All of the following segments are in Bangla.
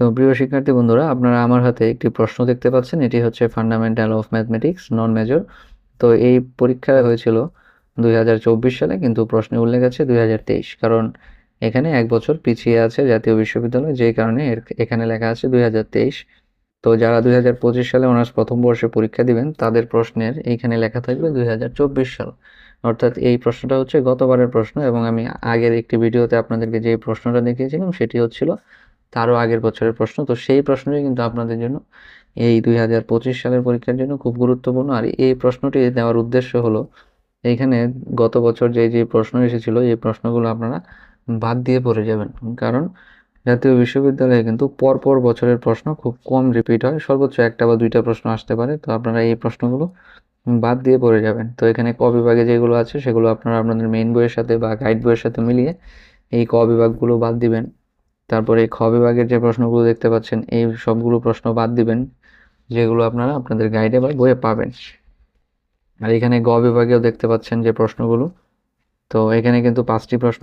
তো প্রিয় শিক্ষার্থী বন্ধুরা, আপনারা আমার হাতে একটি প্রশ্ন দেখতে পাচ্ছেন। এটি হচ্ছে fundamental of mathematics non major তো এই পরীক্ষা হয়েছিল দু হাজার চব্বিশ সালে, কিন্তু প্রশ্নে উল্লেখ আছে দু হাজার তেইশ। কারণ এখানে এক বছর পিছিয়ে আছে জাতীয় বিশ্ববিদ্যালয়, যেই কারণে এখানে লেখা আছে দুই হাজার তেইশ। তো যারা দুই হাজার পঁচিশ সালে অনার্স প্রথম বর্ষে পরীক্ষা দিবেন, তাদের প্রশ্নের এইখানে লেখা থাকবে দুই হাজার চব্বিশ সাল। অর্থাৎ এই প্রশ্নটা হচ্ছে গতবারের প্রশ্ন এবং আমি আগের একটি ভিডিওতে আপনাদেরকে যে প্রশ্নটা দেখিয়েছিলাম, সেটি হচ্ছিল তারও আগের বছরের প্রশ্ন। তো সেই প্রশ্নটি কিন্তু আপনাদের জন্য এই দুই হাজার পঁচিশ সালের পরীক্ষার জন্য খুব গুরুত্বপূর্ণ। আর এই প্রশ্নটি দেওয়ার উদ্দেশ্য হলো এইখানে গত বছর যে যে প্রশ্ন এসেছিল, এই প্রশ্নগুলো আপনারা বাদ দিয়ে পড়ে যাবেন। কারণ জাতীয় বিশ্ববিদ্যালয়ে কিন্তু পরপর বছরের প্রশ্ন খুব কম রিপিট হয়। সর্বোচ্চ একটা বা দুইটা প্রশ্ন আসতে পারে। তো আপনারা এই প্রশ্নগুলো বাদ দিয়ে পড়ে যাবেন। তো এখানে ক বিভাগে যেগুলো আছে, সেগুলো আপনারা আপনাদের মেইন বইয়ের সাথে বা গাইড বইয়ের সাথে মিলিয়ে এই ক বিভাগগুলো বাদ দিবেন। তারপরে খ বিভাগের যে প্রশ্নগুলো দেখতে পাচ্ছেন, এই সবগুলো প্রশ্ন বাদ দিবেন, যেগুলো আপনারা আপনাদের গাইডে বা বইয়ে পাবেন। আর এখানে গ বিভাগেও দেখতে পাচ্ছেন যে প্রশ্নগুলো। তো এখানে কিন্তু পাঁচটি প্রশ্ন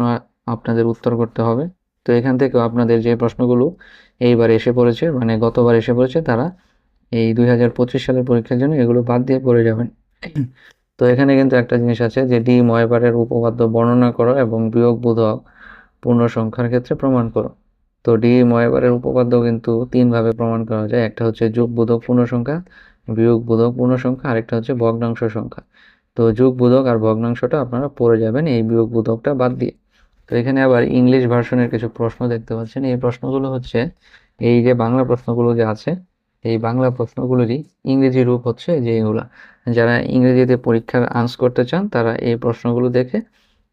আপনাদের উত্তর করতে হবে। তো এখান থেকেও আপনাদের যে প্রশ্নগুলো এইবার এসে পড়েছে মানে গতবার এসে পড়েছে, তারা এই দুই হাজার পঁচিশ সালের পরীক্ষার জন্য এগুলো বাদ দিয়ে পড়ে যাবেন। তো এখানে কিন্তু একটা জিনিস আছে যে ডি ময়বারের উপপাদ্য বর্ণনা করো এবং বিয়োগ বোধক পূর্ণ সংখ্যার ক্ষেত্রে প্রমাণ করো। তো ডি ময়বারের উপপাদ্য কিন্তু তিনভাবে প্রমাণ করা যায়। একটা হচ্ছে যোগ, বোধক পূর্ণ সংখ্যা বিয়োগ, বোধক পূর্ণ সংখ্যা আরেকটা হচ্ছে ভগ্নাংশ সংখ্যা। তো যোগ, বোধক আর ভগ্নাংশটা আপনারা পড়ে যাবেন এই বিয়োগ, বোধকটা বাদ দিয়ে। তো এখানে আবার ইংলিশ ভার্সনের কিছু প্রশ্ন দেখতে পাচ্ছেন। এই প্রশ্নগুলো হচ্ছে, এই যে বাংলা প্রশ্নগুলো যে আছে, এই বাংলা প্রশ্নগুলোরই ইংরেজি রূপ হচ্ছে যে এগুলা। যারা ইংরেজিতে পরীক্ষার আন্স করতে চান, তারা এই প্রশ্নগুলো দেখে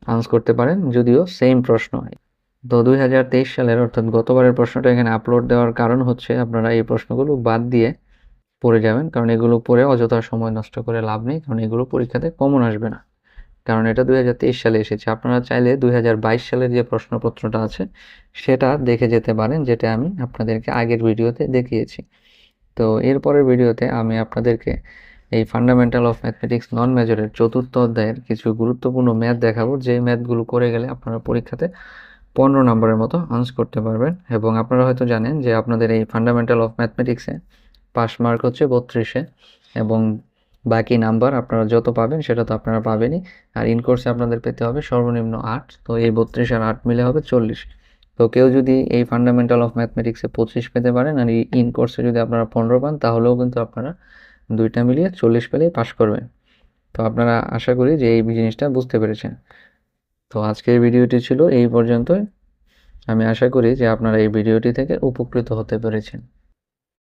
আন্স করতে পারেন। যদিও সেম প্রশ্ন। হয় তো দুই হাজার তেইশ সালের, অর্থাৎ গতবারের প্রশ্নটা এখানে আপলোড দেওয়ার কারণ হচ্ছে আপনারা এই প্রশ্নগুলো বাদ দিয়ে পড়ে যাবেন, কারণ এগুলো পড়ে অযথা সময় নষ্ট করে লাভ নেই, কারণ এগুলো পরীক্ষাতে কমন আসবে না। কারণ এটা দুই হাজার তেইশ সালে এসেছে। আপনারা চাইলে দুই হাজার বাইশ সালের যে প্রশ্নপত্রটা আছে, সেটা দেখে যেতে পারেন, যেটা আমি আপনাদেরকে আগের ভিডিওতে দেখিয়েছি। তো এরপরের ভিডিওতে আমি আপনাদেরকে এই ফান্ডামেন্টাল অফ ম্যাথমেটিক্স নন মেজরের চতুর্থ অধ্যায়ের কিছু গুরুত্বপূর্ণ ম্যাথ দেখাবো। যে ম্যাথগুলো করে গেলে আপনারা পরীক্ষাতে পনেরো নম্বরের মতো আন্স করতে পারবেন। এবং আপনারা হয়তো জানেন যে আপনাদের এই ফান্ডামেন্টাল অফ ম্যাথমেটিক্সে পাস মার্ক হচ্ছে বত্রিশে। এবং বাকি নাম্বার আপনারা যত পাবেন সেটা তো আপনারা পাবেনই। আর ইন কোর্সে আপনাদের পেতে হবে সর্বনিম্ন আট। তো এই বত্রিশ আর আট মিলে হবে চল্লিশ। তো কেউ যদি এই ফান্ডামেন্টাল অফ ম্যাথমেটিক্সে পঁচিশ পেতে পারেন আর ইন কোর্সে যদি আপনারা পনেরো পান, তাহলেও কিন্তু আপনারা দুইটা মিলিয়ে চল্লিশ পেলেই পাস করবেন। তো আপনারা আশা করি যে এই জিনিসটা বুঝতে পেরেছেন। তো আজকের ভিডিওটি ছিল এই পর্যন্তই। আমি আশা করি যে আপনারা এই ভিডিওটি থেকে উপকৃত হতে পেরেছেন।